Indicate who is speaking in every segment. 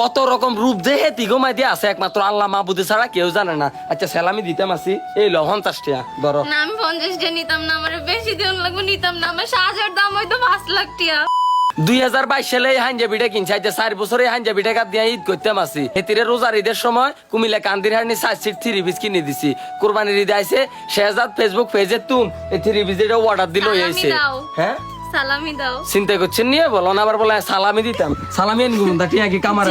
Speaker 1: কত রকম রূপ দেহে তিগমাই দিয়ে আছে একমাত্র আল্লাহ মাহবুদে ছাড়া কেউ জানে না। আচ্ছা সালামি দিতাম আসি এই ল পঞ্চাশ ধরো।
Speaker 2: না আমি পঞ্চাশ টাকা নিতাম না আমার বেশি দিন লাগবে নিতাম না আমার দাম হয়তো পাঁচ লাখ টাকা।
Speaker 1: দুই হাজার বাইশ সালে এই হাঞ্জাবিটা কিনছে আজ চার বছর এই হাঞ্জাবিটা কাপ দিয়ে ঈদ করতাম আসি এতিরে রোজার ঈদের সময় কুমিল্লা কান্দির হারনি সাত সিট থ্রি পিস কিনে দিছি। কোরবানির ঈদে আইসে শেহজাদ ফেসবুক পেজে তুম এই থ্রি পিস এটা অর্ডার দিল। হ্যাঁ?
Speaker 2: সালামি দাও।
Speaker 1: চিন্তা করছেন নিয়ে? বলো না আবার বলে সালামি দিতাম। সালামি গুণ কি কামারে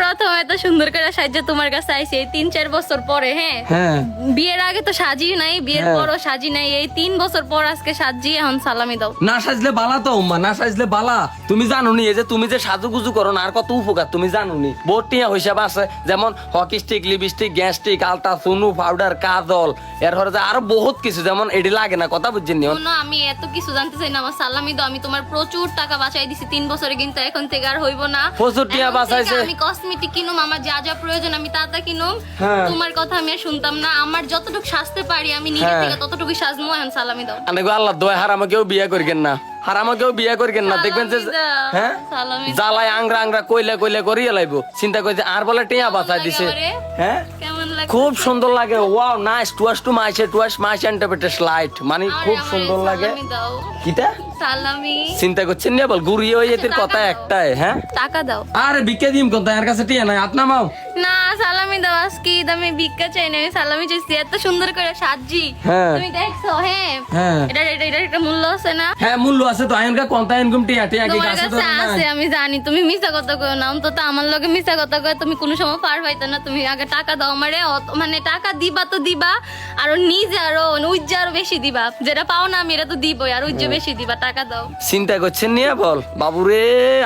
Speaker 2: প্রথম এত সুন্দর করে সাহায্য তোমার কাছে আইছে এই তিন চার বছর পরে হ্যাঁ?
Speaker 1: হ্যাঁ।
Speaker 2: বিয়ের আগে তো সাজি নাই বিয়ের
Speaker 1: হ্যাঁ।
Speaker 2: পরও সাজি নাই এই তিন বছর পর আজকে সাজি এখন সালামি দাও।
Speaker 1: না সাজলে বালা তো উম্মা না সাজলে বালা। তুমি জানো নি যে তুমি যে সাজুগুজু করো না আর কত উপকার তুমি জানো নি বহুত টিয়া হিসাব আছে যেমন hockey stick lipstick gas stick আলতা সুনু পাউডার কাজল। এর হরে আরও বহুত কিছু যেমন এটি লাগে না কথা বুঝছেন নি?
Speaker 2: আমি এত কিছু জানতে চাই না আমার সালামি দাও আমি তোমার প্রচুর টাকা বাঁচাই দিছি। তিন বছরে কিন্তু এখন থেকে আর হইব না।
Speaker 1: প্রচুর টিয়া বাঁচাইছে।
Speaker 2: আমি কসমেটিক কিনুম আমার যা যা প্রয়োজন আমি তা তা কিনুম।
Speaker 1: হ্যাঁ।
Speaker 2: তোমার কথা আমি আর শুনতাম না। আমার যতটুকু সাজতে পারি আমি নিজে
Speaker 1: হ্যাঁ।
Speaker 2: থেকে ততটুকু সাজমু এখন সালামি দাও।
Speaker 1: আনেগো আল্লাহ দোয়া হারামা কেউ বিয়ে করবেন না। হারামা কেউ বিয়ে না। দেখবেন যে হ্যাঁ? জ্বালায় আংরা আংরা কইলে কইলে করিয়ে লাইব। চিন্তা করছে আর বলে টিয়া বাঁচাই দিছে। হ্যাঁ? খুব সুন্দর লাগে। Wow nice. টুয়াস টু মাইসে টুয়াস মাইস এন্টারপ্রেটার স্লাইড মানে খুব সুন্দর লাগে। কিটা?
Speaker 2: সালামি।
Speaker 1: চিন্তা করছেন না বল গুড়িয়ে ওই এদের কথা একটাই হ্যাঁ?
Speaker 2: টাকা দাও।
Speaker 1: আরে বিকে দিম কোন এর কাছে টিয়া নাই আপনা মাও
Speaker 2: না সালামি দাও আজকে আমি ভিক্ষা চাই না সালামি চাইছি এত সুন্দর করে সাজি
Speaker 1: হ্যাঁ।
Speaker 2: তুমি দেখছ হ্যাঁ?
Speaker 1: হ্যাঁ।
Speaker 2: এটা এটা এটা একটা মূল্য আছে না?
Speaker 1: হ্যাঁ মূল্য আছে তো আইনকা কোনটা ইনকাম টিয়া টিয়া কি কাছে তো
Speaker 2: আছে আমি জানি তুমি মিছা কথা কও না অন্তত আমার লগে মিছা কথা কয় তুমি কোনো সময় পার পাইতে না তুমি আগে টাকা দাও আমারে মানে টাকা দিবা তো দিবা আর নিজে আরও উজ্জে আরও বেশি দিবা যেটা পাও না আমি এটা তো দিবই আর উজ্জে বেশি দিবা টাকা দাও।
Speaker 1: চিন্তা করছেন নিয়া বল বাবুরে,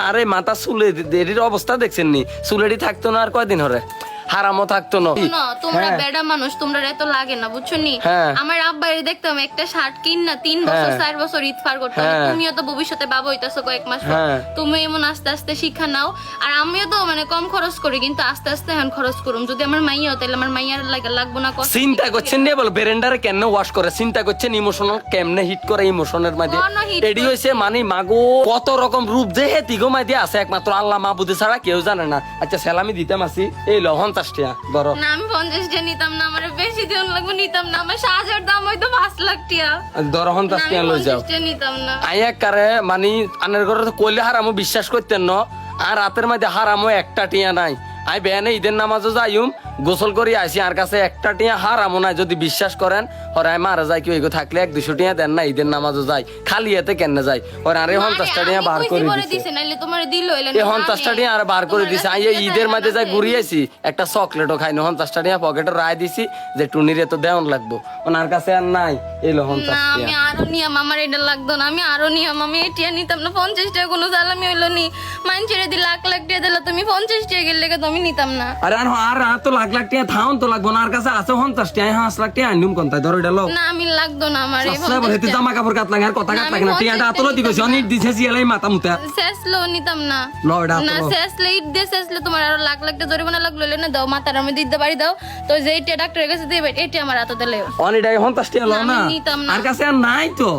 Speaker 1: আরে মাথা চুলে দেরির অবস্থা দেখছেন নি? চুলেটি থাকতো না আর কয়দিন হরে? হারামও থাকতো না।
Speaker 2: তোমরা
Speaker 1: হ্যাঁ।
Speaker 2: বেডা মানুষ তোমরা এত লাগে না বুঝছ নি?
Speaker 1: হ্যাঁ।
Speaker 2: আমার আব্বাই দেখতাম একটা শার্ট কিন না তিন বছর
Speaker 1: হ্যাঁ।
Speaker 2: চার বছর ঈদ পার করতাম
Speaker 1: হ্যাঁ।
Speaker 2: তুমিও তো ভবিষ্যতে বাবা হইতাছো কয়েক মাস। তুমি এমন আস্তে আস্তে শিক্ষা নাও। আর আমিও তো মানে কম খরচ করি কিন্তু আস্তে আস্তে এখন খরচ করুম। যদি আমার মাইয়া তাহলে আমার মাইয়ার লাগে লাগবো না কষ্ট
Speaker 1: চিন্তা করছেন নিয়ে বল বেরেন্ডারে কেন ওয়াশ করে? চিন্তা করছেন ইমোশনাল কেমনে হিট করে ইমোশনের মাঝে? এডি হইছে মানে মাগো কত রকম রূপ দেহে তিগমাই দিয়ে আছে একমাত্র আল্লাহ মাহবুদে ছাড়া কেউ জানে না। আচ্ছা সালামি দিতাম আসি এই ল পঞ্চাশ টিয়া ধরো।
Speaker 2: না আমি পঞ্চাশ নিতাম না আমার বেশি দিন লাগবে নিতাম না। আমার সাহায্যের দাম হয়তো পাঁচ লাখ টিয়া
Speaker 1: ধরো পঞ্চাশ টিয়া লই যাও।
Speaker 2: নিতাম না।
Speaker 1: আইয়া কারে মানে আনের ঘরে তো কইলে হারামো বিশ্বাস করতেন ন? আর রাতের মধ্যে হারামো একটা টিয়া নাই। আই বেয়ানে ঈদের নামাজও যাইম গোসল করি আসি আর কাছে একটা টিয়া হারামো নাই যদি বিশ্বাস করেন। ওর আই মারা যায় কি ওইগো থাকলে এক দুশো টিয়া দেন না ঈদের নামাজও যাই খালি এতে কেন যাই ওর আরে পঞ্চাশটা টিয়া বার করে দিছে।
Speaker 2: দিছে নাইলে তোমার দিল হইলে
Speaker 1: এই পঞ্চাশটা টিয়া আর বার করে দিছে। আই ঈদের মাঝে যাই ঘুরিয়েছি একটা চকলেটও খাইনি পঞ্চাশটা টিয়া পকেটে রায় দিছি যে টুনিরে তো দেওয়ান লাগবো। ওনার কাছে আর নাই এলো
Speaker 2: না আমি আরও নিয়ম আমার এটা লাগতো না আমি আরও নিয়ম আমি এটিয়া নিতাম না পঞ্চাশ টাকা কোনো সালামি হইল নি। মান ছেড়ে দি লাখ লাখ টাকা দিলে তুমি পঞ্চাশ টাকা গেলে তো আমি নিতাম না।
Speaker 1: আরে আর আর আর তো লাখ লাখ টিয়া থাউন তো লাগবো না আর কাছে আছে পঞ্চাশ টিয়া পাঁচ লাখ টিয়া আনিম কোন তাই? ধরো এটা লো
Speaker 2: না আমি লাগতো না আমার
Speaker 1: বলে জামা কাপড় কাট লাগে আর কথা কাট লাগে না টিয়াটা আতলো দি অনেক দিছে সিয়ালাই মাথা মুতা।
Speaker 2: শেষলো নিতাম না।
Speaker 1: ল এটা
Speaker 2: না শেষলে ঈদ দিয়ে শেষলে তোমার আরও লাখ লাখ টাকা জরিমানা লাগল না দাও মাথার আমি দিতে পারি দাও। তো যে এটা ডাক্তারের কাছে দিবে এটি আমার হাতে দিলে।
Speaker 1: অনেকটাই পঞ্চাশ টিয়া লো
Speaker 2: না।
Speaker 1: আর কাছে আর নাই তো।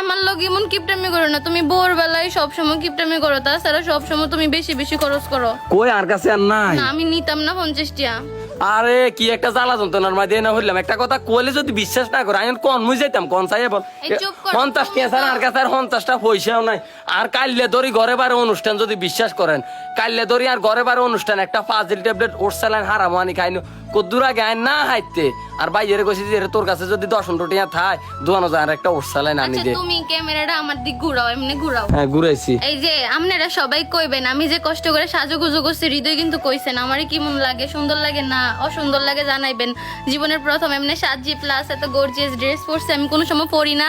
Speaker 2: আমার লোক এমন কিপটামি করো না তুমি ভোর বেলায় সবসময় কিপটামি করো তাছাড়া সবসময় তুমি বেশি বেশি খরচ করো।
Speaker 1: কই আর কাছে আর নাই?
Speaker 2: না আমি নিতাম না পঞ্চাশ টাকা
Speaker 1: আরে কি একটা জ্বালা যন্ত্রণার মাঝে না হইলাম। একটা কথা কলে যদি বিশ্বাস না করে আমি কন মুই যাইতাম কোন চাই বল
Speaker 2: স্যার
Speaker 1: পঞ্চাশ টিয়া ছাড়া আর কাছে আর পঞ্চাশটা পয়সাও নাই। আর কাইলে ধরি ঘরে বারে অনুষ্ঠান যদি বিশ্বাস করেন। কাইলে ধরি আর ঘরে বারে অনুষ্ঠান একটা ফাজিল ট্যাবলেট ওর স্যালাইন হারামো আনি খাইনো। কদ্দুর আইন না হাইতে আর বাইরে কইছি যে তোর কাছে যদি দশ পনেরো থাই দোয়ানো যায় আর একটা ওর স্যালাইন আনি
Speaker 2: আচ্ছা
Speaker 1: দে
Speaker 2: তুমি ক্যামেরাটা আমার দিক ঘুরাও এমনি ঘুরাও।
Speaker 1: হ্যাঁ ঘুরাইছি।
Speaker 2: এই যে আপনারা সবাই কইবেন আমি যে কষ্ট করে সাজুগুজু করছি হৃদয় কিন্তু কইছেন আমারই কেমন লাগে সুন্দর লাগে না অসুন্দর লাগে জানাইবেন। জীবনের প্রথম এমনি সাজি প্লাস এত গর্জিয়াস ড্রেস পরছি আমি কোনো সময় পরি না।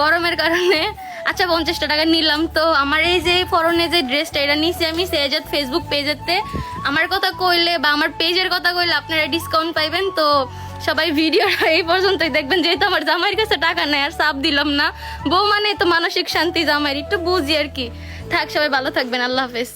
Speaker 2: গরমের কারণে আচ্ছা পঞ্চাশটা টাকা নিলাম। তো আমার এই যে ফরনে যে ড্রেসটা এটা নিয়েছি আমি সেজাত ফেসবুক পেজেতে। আমার কথা কইলে বা আমার পেজের কথা কইলে আপনারা ডিসকাউন্ট পাইবেন। তো সবাই ভিডিও এই পর্যন্তই দেখবেন। যেহেতু আমার জামাইয়ের কাছে টাকা নেই, আর সাপ দিলাম না। বউ মানে তো মানসিক শান্তি জামাইয়ের, একটু বুঝি আর কি। থাক, সবাই ভালো থাকবেন। আল্লাহ হাফেজ।